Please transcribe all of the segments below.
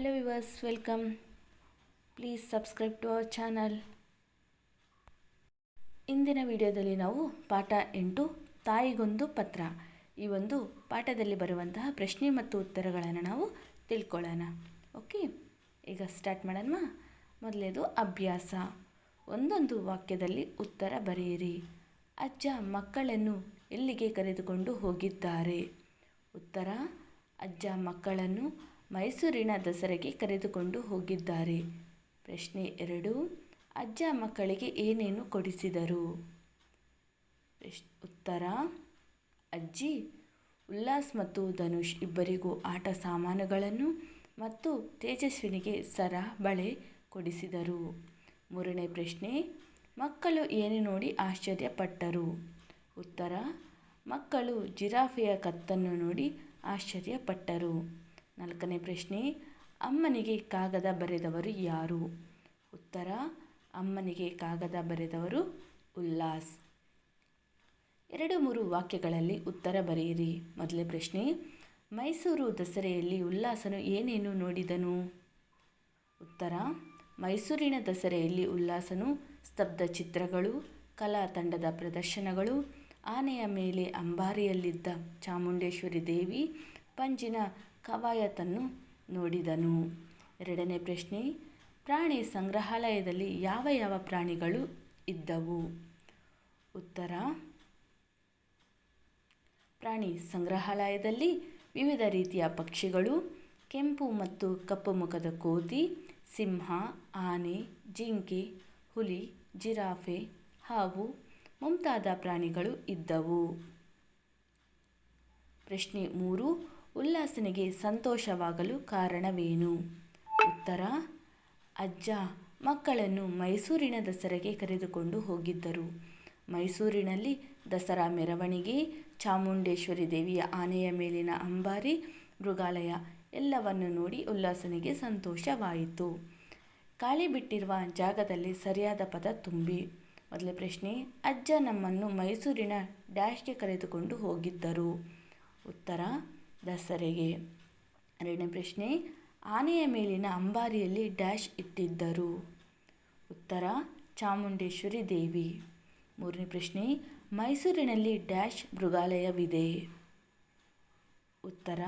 Hello viewers, welcome. Please subscribe to our channel. ಇಂದಿನ ವಿಡಿಯೋದಲ್ಲಿ ನಾವು ಪಾಠ ಎಂಟು ತಾಯಿಗೊಂದು ಪತ್ರ. ಈ ಒಂದು ಪಾಠದಲ್ಲಿ ಬರುವಂತಹ ಪ್ರಶ್ನೆ ಮತ್ತು ಉತ್ತರಗಳನ್ನು ನಾವು ತಿಳ್ಕೊಳ್ಳೋಣ. ಓಕೆ ಈಗ ಸ್ಟಾರ್ಟ್ ಮಾಡೋಣ ಮೊದಲೇದು ಅಭ್ಯಾಸ. ಒಂದೊಂದು ವಾಕ್ಯದಲ್ಲಿ ಉತ್ತರ ಬರೆಯಿರಿ. ಅಜ್ಜ ಮಕ್ಕಳನ್ನು ಎಲ್ಲಿಗೆ ಕರೆದುಕೊಂಡು ಹೋಗಿದ್ದಾರೆ? ಉತ್ತರ ಅಜ್ಜ ಮಕ್ಕಳನ್ನು ಮೈಸೂರಿನ ದಸರೆಗೆ ಕರೆದುಕೊಂಡು ಹೋಗಿದ್ದಾರೆ. ಪ್ರಶ್ನೆ ಎರಡು, ಅಜ್ಜ ಮಕ್ಕಳಿಗೆ ಏನೇನು ಕೊಡಿಸಿದರು? ಉತ್ತರ, ಅಜ್ಜಿ, ಉಲ್ಲಾಸ್ ಮತ್ತು ಧನುಷ್ ಇಬ್ಬರಿಗೂ ಆಟ ಸಾಮಾನುಗಳನ್ನು ಮತ್ತು ತೇಜಸ್ವಿನಿಗೆ ಸರ ಬಳೆ ಕೊಡಿಸಿದರು. ಮೂರನೇ ಪ್ರಶ್ನೆ, ಮಕ್ಕಳು ಏನು ನೋಡಿ ಆಶ್ಚರ್ಯಪಟ್ಟರು? ಉತ್ತರ, ಮಕ್ಕಳು ಜಿರಾಫೆಯ ಕತ್ತನ್ನು ನೋಡಿ ಆಶ್ಚರ್ಯಪಟ್ಟರು. ನಾಲ್ಕನೇ ಪ್ರಶ್ನೆ, ಅಮ್ಮನಿಗೆ ಕಾಗದ ಬರೆದವರು ಯಾರು? ಉತ್ತರ, ಅಮ್ಮನಿಗೆ ಕಾಗದ ಬರೆದವರು ಉಲ್ಲಾಸ್. ಎರಡು ಮೂರು ವಾಕ್ಯಗಳಲ್ಲಿ ಉತ್ತರ ಬರೆಯಿರಿ. ಮೊದಲೇ ಪ್ರಶ್ನೆ, ಮೈಸೂರು ದಸರೆಯಲ್ಲಿ ಉಲ್ಲಾಸನು ಏನೇನು ನೋಡಿದನು? ಉತ್ತರ, ಮೈಸೂರಿನ ದಸರೆಯಲ್ಲಿ ಉಲ್ಲಾಸನು ಸ್ತಬ್ಧ ಚಿತ್ರಗಳು, ಕಲಾ ತಂಡದ ಪ್ರದರ್ಶನಗಳು, ಆನೆಯ ಮೇಲೆ ಅಂಬಾರಿಯಲ್ಲಿದ್ದ ಚಾಮುಂಡೇಶ್ವರಿ ದೇವಿ, ಪಂಜಿನ ಕವಾಯತನ್ನು ನೋಡಿದನು. ಎರಡನೇ ಪ್ರಶ್ನೆ, ಪ್ರಾಣಿ ಸಂಗ್ರಹಾಲಯದಲ್ಲಿ ಯಾವ ಯಾವ ಪ್ರಾಣಿಗಳು ಇದ್ದವು? ಉತ್ತರ, ಪ್ರಾಣಿ ಸಂಗ್ರಹಾಲಯದಲ್ಲಿ ವಿವಿಧ ರೀತಿಯ ಪಕ್ಷಿಗಳು, ಕೆಂಪು ಮತ್ತು ಕಪ್ಪು ಮುಖದ ಕೋತಿ, ಸಿಂಹ, ಆನೆ, ಜಿಂಕೆ, ಹುಲಿ, ಜಿರಾಫೆ ಹಾವು ಮುಂತಾದ ಪ್ರಾಣಿಗಳು ಇದ್ದವು. ಪ್ರಶ್ನೆ ಮೂರು ಉಲ್ಲಾಸನಿಗೆ ಸಂತೋಷವಾಗಲು ಕಾರಣವೇನು? ಉತ್ತರ, ಅಜ್ಜ ಮಕ್ಕಳನ್ನು ಮೈಸೂರಿನ ದಸರೆಗೆ ಕರೆದುಕೊಂಡು ಹೋಗಿದ್ದರು. ಮೈಸೂರಿನಲ್ಲಿ ದಸರಾ ಮೆರವಣಿಗೆ, ಚಾಮುಂಡೇಶ್ವರಿ ದೇವಿಯ ಆನೆಯ ಮೇಲಿನ ಅಂಬಾರಿ, ಮೃಗಾಲಯ ಎಲ್ಲವನ್ನು ನೋಡಿ ಉಲ್ಲಾಸನಿಗೆ ಸಂತೋಷವಾಯಿತು. ಖಾಲಿ ಬಿಟ್ಟಿರುವ ಜಾಗದಲ್ಲಿ ಸರಿಯಾದ ಪದ ತುಂಬಿ. ಮೊದಲ ಪ್ರಶ್ನೆ, ಅಜ್ಜ ನಮ್ಮನ್ನು ಮೈಸೂರಿನ ಡ್ಯಾಶ್ಗೆ ಕರೆದುಕೊಂಡು ಹೋಗಿದ್ದರು. ಉತ್ತರ ದಸರೆಗೆ. ಎರಡನೇ ಪ್ರಶ್ನೆ, ಆನೆಯ ಮೇಲಿನ ಅಂಬಾರಿಯಲ್ಲಿ ಡ್ಯಾಶ್ ಇಟ್ಟಿದ್ದರು. ಉತ್ತರ, ಚಾಮುಂಡೇಶ್ವರಿ ದೇವಿ. ಮೂರನೇ ಪ್ರಶ್ನೆ, ಮೈಸೂರಿನಲ್ಲಿ ಡ್ಯಾಶ್ ಮೃಗಾಲಯವಿದೆ. ಉತ್ತರ,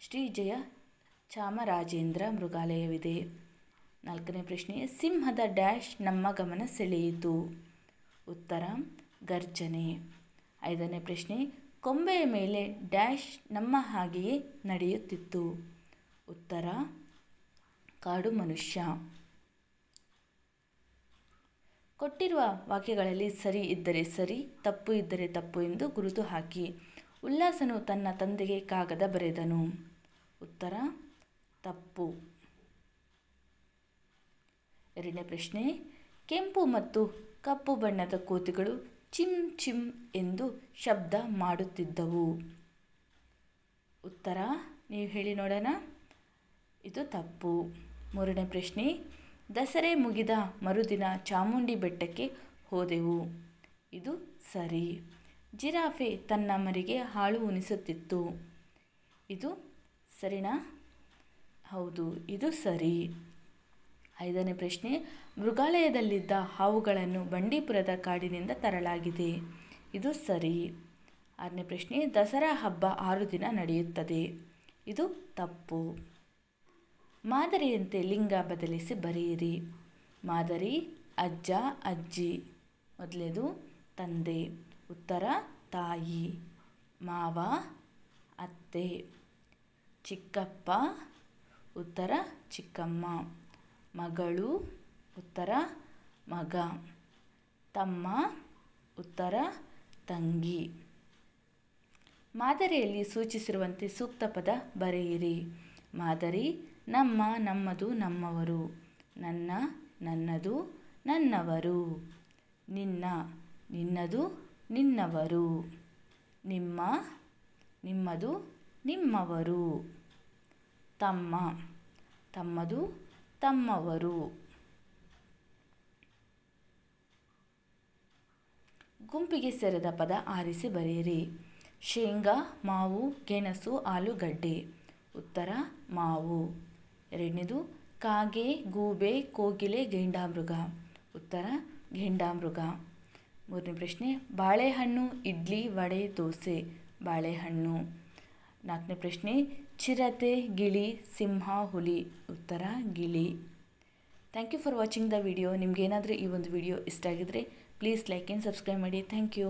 ಶ್ರೀಜಯ ಚಾಮರಾಜೇಂದ್ರ ಮೃಗಾಲಯವಿದೆ. ನಾಲ್ಕನೇ ಪ್ರಶ್ನೆ, ಸಿಂಹದ ಡ್ಯಾಶ್ ನಮ್ಮ ಗಮನ ಸೆಳೆಯಿತು. ಉತ್ತರ, ಗರ್ಜನೆ. ಐದನೇ ಪ್ರಶ್ನೆ ಕೊಂಬೆಯ ಮೇಲೆ ಡ್ಯಾಶ್ ನಮ್ಮ ಹಾಗೆಯೇ ನಡೆಯುತ್ತಿತ್ತು. ಉತ್ತರ, ಕಾಡು ಮನುಷ್ಯ. ಕೊಟ್ಟಿರುವ ವಾಕ್ಯಗಳಲ್ಲಿ ಸರಿ ಇದ್ದರೆ ಸರಿ, ತಪ್ಪು ಇದ್ದರೆ ತಪ್ಪು ಎಂದು ಗುರುತು ಹಾಕಿ, ಉಲ್ಲಾಸನು ತನ್ನ ತಂದೆಗೆ ಕಾಗದ ಬರೆದನು. ಉತ್ತರ, ತಪ್ಪು. ಎರಡನೇ ಪ್ರಶ್ನೆ, ಕೆಂಪು ಮತ್ತು ಕಪ್ಪು ಬಣ್ಣದ ಕೋತಿಗಳು ಚಿಮ್ ಚಿಮ್ ಎಂದು ಶಬ್ದ ಮಾಡುತ್ತಿದ್ದವು. ಉತ್ತರ, ನೀವು ಹೇಳಿ ನೋಡೋಣ. ಇದು ತಪ್ಪು. ಮೂರನೇ ಪ್ರಶ್ನೆ, ದಸರೆ ಮುಗಿದ ಮರುದಿನ ಚಾಮುಂಡಿ ಬೆಟ್ಟಕ್ಕೆ ಹೋದೆವು. ಇದು ಸರಿ. ಜಿರಾಫೆ ತನ್ನ ಮರಿಗೆ ಹಾಳು ಉಣಿಸುತ್ತಿತ್ತು. ಇದು ಸರಿನಾ? ಹೌದು, ಇದು ಸರಿ. ಐದನೇ ಪ್ರಶ್ನೆ, ಮೃಗಾಲಯದಲ್ಲಿದ್ದ ಹಾವುಗಳನ್ನು ಬಂಡೀಪುರದ ಕಾಡಿನಿಂದ ತರಲಾಗಿದೆ. ಇದು ಸರಿ. ಆರನೇ ಪ್ರಶ್ನೆ, ದಸರಾ ಹಬ್ಬ ಆರು ದಿನ ನಡೆಯುತ್ತದೆ. ಇದು ತಪ್ಪು. ಮಾದರಿಯಂತೆ ಲಿಂಗ ಬದಲಿಸಿ ಬರೆಯಿರಿ. ಮಾದರಿ, ಅಜ್ಜ, ಅಜ್ಜಿ. ಮೊದಲೇದು, ತಂದೆ. ಉತ್ತರ, ತಾಯಿ. ಮಾವ, ಅತ್ತೆ. ಚಿಕ್ಕಪ್ಪ. ಉತ್ತರ, ಚಿಕ್ಕಮ್ಮ. ಮಗಳು ಉತ್ತರ ಮಗ, ತಮ್ಮ ಉತ್ತರ ತಂಗಿ. ಮಾದರಿಯಲ್ಲಿ ಸೂಚಿಸಿರುವಂತೆ ಸೂಕ್ತ ಪದ ಬರೆಯಿರಿ. ಮಾದರಿ, ನಮ್ಮ, ನಮ್ಮದು, ನಮ್ಮವರು. ನನ್ನ, ನನ್ನದು, ನನ್ನವರು. ನಿನ್ನ, ನಿನ್ನದು, ನಿನ್ನವರು. ನಿಮ್ಮ, ನಿಮ್ಮದು, ನಿಮ್ಮವರು. ತಮ್ಮ, ತಮ್ಮದು ತಮ್ಮವರು ಗುಂಪಿಗೆ ಸೇರಿದ ಪದ ಆರಿಸಿ ಬರೆಯಿರಿ. ಶೇಂಗಾ, ಮಾವು, ಗೆಣಸು, ಆಲೂಗಡ್ಡೆ. ಉತ್ತರ, ಮಾವು. ಎರಡನೇದು, ಕಾಗೆ, ಗೂಬೆ, ಕೋಗಿಲೆ, ಗೆಂಡಾಮೃಗ. ಉತ್ತರ, ಗೆಂಡಾಮೃಗ. ಮೂರನೇ ಪ್ರಶ್ನೆ, ಬಾಳೆಹಣ್ಣು, ಇಡ್ಲಿ, ವಡೆ, ದೋಸೆ. ಬಾಳೆಹಣ್ಣು. ನಾಲ್ಕನೇ ಪ್ರಶ್ನೆ ಚಿರತೆ, ಗಿಳಿ, ಸಿಂಹ, ಹುಲಿ, ಉತ್ತರ, ಗಿಳಿ. Thank you for watching the video ನಿಮಗೇನಾದರೂ ಈ ಒಂದು ವಿಡಿಯೋ ಇಷ್ಟ ಆಗಿದ್ರೆ ಪ್ಲೀಸ್ ಲೈಕ್ ಆ್ಯಂಡ್ ಸಬ್ಸ್ಕ್ರೈಬ್ ಮಾಡಿ. Thank you